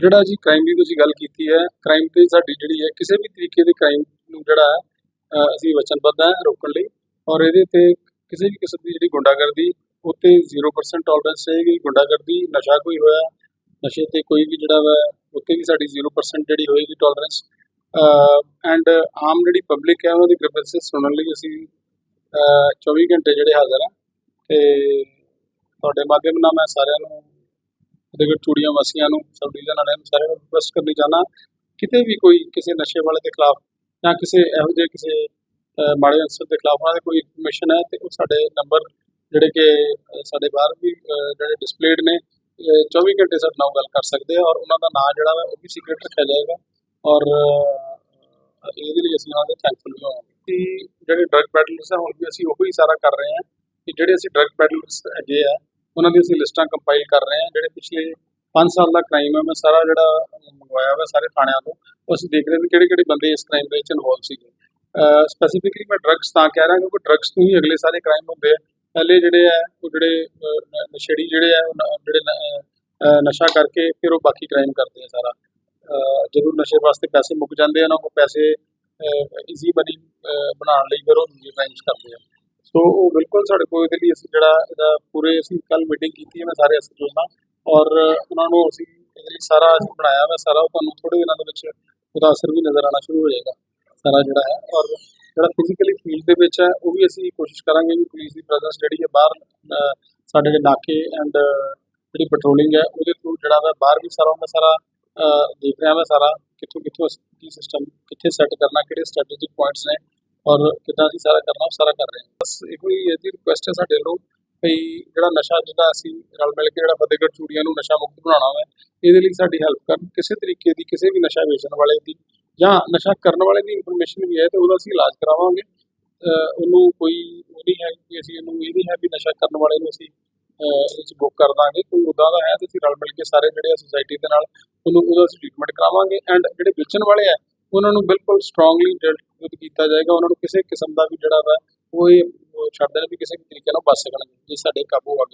ਜਿਹੜਾ ਜੀ ਕ੍ਰਾਈਮ ਦੀ ਤੁਸੀਂ ਗੱਲ ਕੀਤੀ ਹੈ ਕ੍ਰਾਈਮ ਤੇ ਸਾਡੀ ਜਿਹੜੀ ਹੈ ਕਿਸੇ ਵੀ ਤਰੀਕੇ ਦੇ ਕ੍ਰਾਈਮ ਨੂੰ ਜਿਹੜਾ ਹੈ ਅਸੀਂ ਵਚਨਬੱਧ ਹੈ ਰੋਕਣ ਲਈ ਔਰ ਇਹਦੇ ਤੇ ਕਿਸੇ ਵੀ ਕਿਸਮ ਦੀ ਜਿਹੜੀ ਗੁੰਡਾਗਰਦੀ, ਉੱਤੇ 0% ਟੋਲਰੈਂਸ ਰਹੇਗੀ ਗੁੰਡਾਗਰਦੀ, ਨਸ਼ਾ ਕੋਈ ਹੋਇਆ, ਨਸ਼ੇ ਤੇ ਕੋਈ ਵੀ ਜਿਹੜਾ ਵਾ, ਉੱਤੇ ਵੀ ਸਾਡੀ 0% ਜਿਹੜੀ ਹੋਏਗੀ ਟੋਲਰੈਂਸ ਐਂਡ ਆਮ ਜਿਹੜੀ ਪਬਲਿਕ ਹੈ ਉਹਨਾਂ ਦੀ ਗ੍ਰਿਵੈਂਸਸ ਸੁਣਨ ਲਈ ਅਸੀਂ, ਅਹ 24 ਘੰਟੇ ਜਿਹੜੇ ਹਾਜ਼ਰ ਹਾਂ। ਤੇ ਤੁਹਾਡੇ ਮਾਧਿਅਮ ਨਾਲ ਮੈਂ ਸਾਰਿਆਂ ਨੂੰ ਫਤਿਹਗੜ੍ਹ ਚੂੜੀਆਂ ਵਾਸੀਆਂ ਨੂੰ ਸਬ ਡਿਵੀਜ਼ਨ ਵਾਲਿਆਂ ਨੂੰ ਸਾਰਿਆਂ ਨੂੰ ਰਿਕੁਐਸਟ ਕਰਨੀ ਚਾਹਨਾ ਕਿਤੇ ਵੀ ਕੋਈ ਕਿਸੇ ਨਸ਼ੇ ਵਾਲੇ ਦੇ ਖਿਲਾਫ ਜਾਂ ਕਿਸੇ ਇਹੋ ਜਿਹੇ ਕਿਸੇ ਮਾੜੇ ਅਨਸਰ ਦੇ ਖਿਲਾਫ ਉਹਨਾਂ ਦੇ ਕੋਈ ਇਨਫੋਰਮੇਸ਼ਨ ਹੈ ਤੇ ਉਹ ਸਾਡੇ ਨੰਬਰ ਜਿਹੜੇ ਕਿ ਸਾਡੇ ਬਾਹਰ ਵੀ ਜਿਹੜੇ ਡਿਸਪਲੇਡ ਨੇ ਅਹ, 24 ਘੰਟੇ ਸਾਡੇ ਨਾਲ ਗੱਲ ਕਰ ਸਕਦੇ ਆ ਔਰ ਉਹਨਾਂ ਦਾ ਨਾਮ ਜਿਹੜਾ ਵਾ ਉਹ ਵੀ ਸੀਕ੍ਰੀਟ ਰੱਖਿਆ ਜਾਏਗਾ ਔਰ ਇਹਦੇ ਲਈ ਅਸੀਂ ਉਹਨਾਂ ਦੇ ਥੈਂਕਫੁਲ ਵੀ ਹੋਵਾਂਗੇ। ਕਿ ਜਿਹੜੇ ਡਰਗ ਪੈਡਲਰਸ ਆ ਹੁਣ ਵੀ ਅਸੀਂ ਉਹੀ ਸਾਰਾ ਕਰ ਰਹੇ ਹਾਂ ਕਿ ਜਿਹੜੇ ਅਸੀਂ ਡਰਗ ਪੈਡਲਰਸ ਹੈਗੇ ਆ ਉਹਨਾਂ ਦੀ ਅਸੀਂ ਲਿਸਟਾਂ ਕੰਪਾਈਲ ਕਰ ਰਹੇ ਹਾਂ, ਜਿਹੜੇ ਪਿਛਲੇ 5 ਸਾਲ ਦਾ ਕ੍ਰਾਈਮ ਹੈ, ਮੈਂ ਸਾਰਾ ਜਿਹੜਾ ਮੰਗਵਾਇਆ ਵਾ ਸਾਰੇ ਥਾਣਿਆਂ ਤੋਂ, ਉਹ ਅਸੀਂ ਦੇਖ ਰਹੇ ਵੀ ਕਿਹੜੇ ਕਿਹੜੇ ਬੰਦੇ ਇਸ ਕ੍ਰਾਈਮ ਦੇ ਵਿੱਚ ਇਨਵੋਲਵ ਸੀਗੇ। ਸਪੈਸੀਫਿਕਲੀ ਮੈਂ ਡਰੱਗਸ ਤਾਂ ਕਹਿ ਰਿਹਾ ਕਿਉਂਕਿ ਡਰੱਗਸ ਤੋਂ ਹੀ ਅਗਲੇ ਸਾਰੇ ਕ੍ਰਾਈਮ ਹੁੰਦੇ ਆ। ਪਹਿਲੇ ਜਿਹੜੇ ਆ, ਉਹ ਜਿਹੜੇ ਨਸ਼ੇੜੀ ਜਿਹੜੇ ਆ, ਉਹ ਜਿਹੜੇ ਨਸ਼ਾ ਕਰਕੇ ਫਿਰ ਉਹ ਬਾਕੀ ਕ੍ਰਾਈਮ ਕਰਦੇ ਆ ਸਾਰਾ। ਜਦੋਂ ਨਸ਼ੇ ਵਾਸਤੇ ਪੈਸੇ ਮੁੱਕ ਜਾਂਦੇ ਆ, ਉਹਨਾਂ ਕੋਲ ਪੈਸੇ ਈਜ਼ੀ ਮਨੀ ਬਣਾਉਣ ਲਈ ਫਿਰ ਉਹ ਦੂਜੇ ਕ੍ਰਾਈਮਸ ਕਰਦੇ ਆ। ਸੋ ਉਹ ਬਿਲਕੁਲ ਸਾਡੇ ਕੋਲ ਇਹਦੇ ਲਈ ਅਸੀਂ ਜਿਹੜਾ ਇਹਦਾ ਪੂਰੇ ਅਸੀਂ ਕੱਲ ਮੀਟਿੰਗ ਕੀਤੀ ਹੈ, ਮੈਂ ਸਾਰੇ ਐਸਐਚਓ ਨਾਲ ਔਰ ਉਹਨਾਂ ਨੂੰ ਅਸੀਂ ਇਹਦੇ ਲਈ ਸਾਰਾ ਅਸੀਂ ਬਣਾਇਆ ਵਾ ਸਾਰਾ ਤੁਹਾਨੂੰ ਥੋੜੇ ਦਿਨਾਂ ਦੇ ਵਿੱਚ ਉਹਦਾ ਅਸਰ ਵੀ ਨਜ਼ਰ ਆਉਣਾ ਸ਼ੁਰੂ ਹੋ ਜਾਏਗਾ, ਸਾਰਾ ਜਿਹੜਾ ਹੈ। ਔਰ ਜਿਹੜਾ ਫਿਜ਼ੀਕਲੀ ਫੀਲਡ ਦੇ ਵਿੱਚ ਹੈ, ਉਹ ਵੀ ਅਸੀਂ ਕੋਸ਼ਿਸ਼ ਕਰਾਂਗੇ ਵੀ ਪੁਲਿਸ ਦੀ ਪ੍ਰੈਜ਼ੈਂਸ ਜਿਹੜੀ ਹੈ ਬਾਹਰ ਸਾਡੇ ਜਿਹੜੇ ਨਾਕੇ ਐਂਡ ਜਿਹੜੀ ਪੈਟਰੋਲਿੰਗ ਹੈ, ਉਹਦੇ ਥਰੂ ਜਿਹੜਾ ਵਾ ਬਾਹਰ ਵੀ ਸਾਰਾ ਮੈਂ ਸਾਰਾ ਦੇਖ ਰਿਹਾ ਵਾ ਸਾਰਾ ਕਿੱਥੋਂ ਕਿੱਥੋਂ ਅਸੀਂ ਕੀ ਸਿਸਟਮ ਕਿੱਥੇ ਸੈੱਟ ਕਰਨਾ, ਕਿਹੜੇ ਸਟ੍ਰੈਟੇਜਿਕ ਪੁਆਇੰਟਸ ਨੇ ਔਰ ਕਿੱਦਾਂ ਅਸੀਂ ਸਾਰਾ ਕਰਨਾ, ਉਹ ਸਾਰਾ ਕਰ ਰਹੇ ਹਾਂ। ਬਸ ਇਹੋ ਹੀ ਇਹਦੀ ਰਿਕੁਐਸਟ ਹੈ ਸਾਡੇ ਵੱਲੋਂ ਭਈ ਜਿਹੜਾ ਨਸ਼ਾ ਜਿਹੜਾ ਅਸੀਂ ਰਲ ਮਿਲ ਕੇ ਜਿਹੜਾ ਫਤਿਹਗੜ੍ਹ ਚੂੜੀਆਂ ਨੂੰ ਨਸ਼ਾ ਮੁਕਤ ਬਣਾਉਣਾ ਹੈ ਇਹਦੇ ਲਈ ਸਾਡੀ ਹੈਲਪ ਕਰਨ। ਕਿਸੇ ਤਰੀਕੇ ਦੀ, ਕਿਸੇ ਵੀ ਨਸ਼ਾ ਵੇਚਣ ਵਾਲੇ ਦੀ ਜਾਂ ਨਸ਼ਾ ਕਰਨ ਵਾਲੇ ਦੀ ਇਨਫੋਰਮੇਸ਼ਨ ਵੀ ਹੈ ਤੇ ਉਹਦਾ ਅਸੀਂ ਇਲਾਜ ਕਰਾਵਾਂਗੇ। ਉਹਨੂੰ ਕੋਈ ਉਹ ਨਹੀਂ ਹੈ ਕਿ ਅਸੀਂ ਇਹਨੂੰ ਇਹ ਨਹੀਂ ਹੈ ਵੀ ਨਸ਼ਾ ਕਰਨ ਵਾਲੇ ਨੂੰ ਅਸੀਂ ਅਹ ਇਹਦੇ ਵਿੱਚ ਬੁੱਕ ਕਰ ਦਾਂਗੇ। ਕੋਈ ਉਦਾਂ ਦਾ ਹੈ ਤੇ ਅਸੀਂ ਰਲ ਮਿਲ ਕੇ ਸਾਰੇ ਜਿਹੜੇ ਆ ਸੁਸਾਇਟੀ ਦੇ ਨਾਲ ਉਹਨੂੰ, ਉਹਦਾ ਅਸੀਂ ਟ੍ਰੀਟਮੈਂਟ ਕਰਾਵਾਂਗੇ। ਐਂਡ ਜਿਹੜੇ ਵੇਚਣ ਵਾਲੇ ਆ ਉਹਨਾਂ ਨੂੰ ਬਿਲਕੁਲ ਸਟਰੋਂਗਲੀ ਡਿਲ ਕੀਤਾ ਜਾਏਗਾ, ਉਹਨਾਂ ਨੂੰ ਕਿਸੇ ਕਿਸਮ ਦਾ ਵੀ ਜਿਹੜਾ ਵਾ, ਉਹ ਇਹ ਛੱਡ ਦੇਣ ਵੀ ਕਿਸੇ ਵੀ ਤਰੀਕੇ ਨਾਲ ਬਚ ਸਕਣ ਜੇ ਸਾਡੇ ਕਾਬੂ ਆ ਗਏ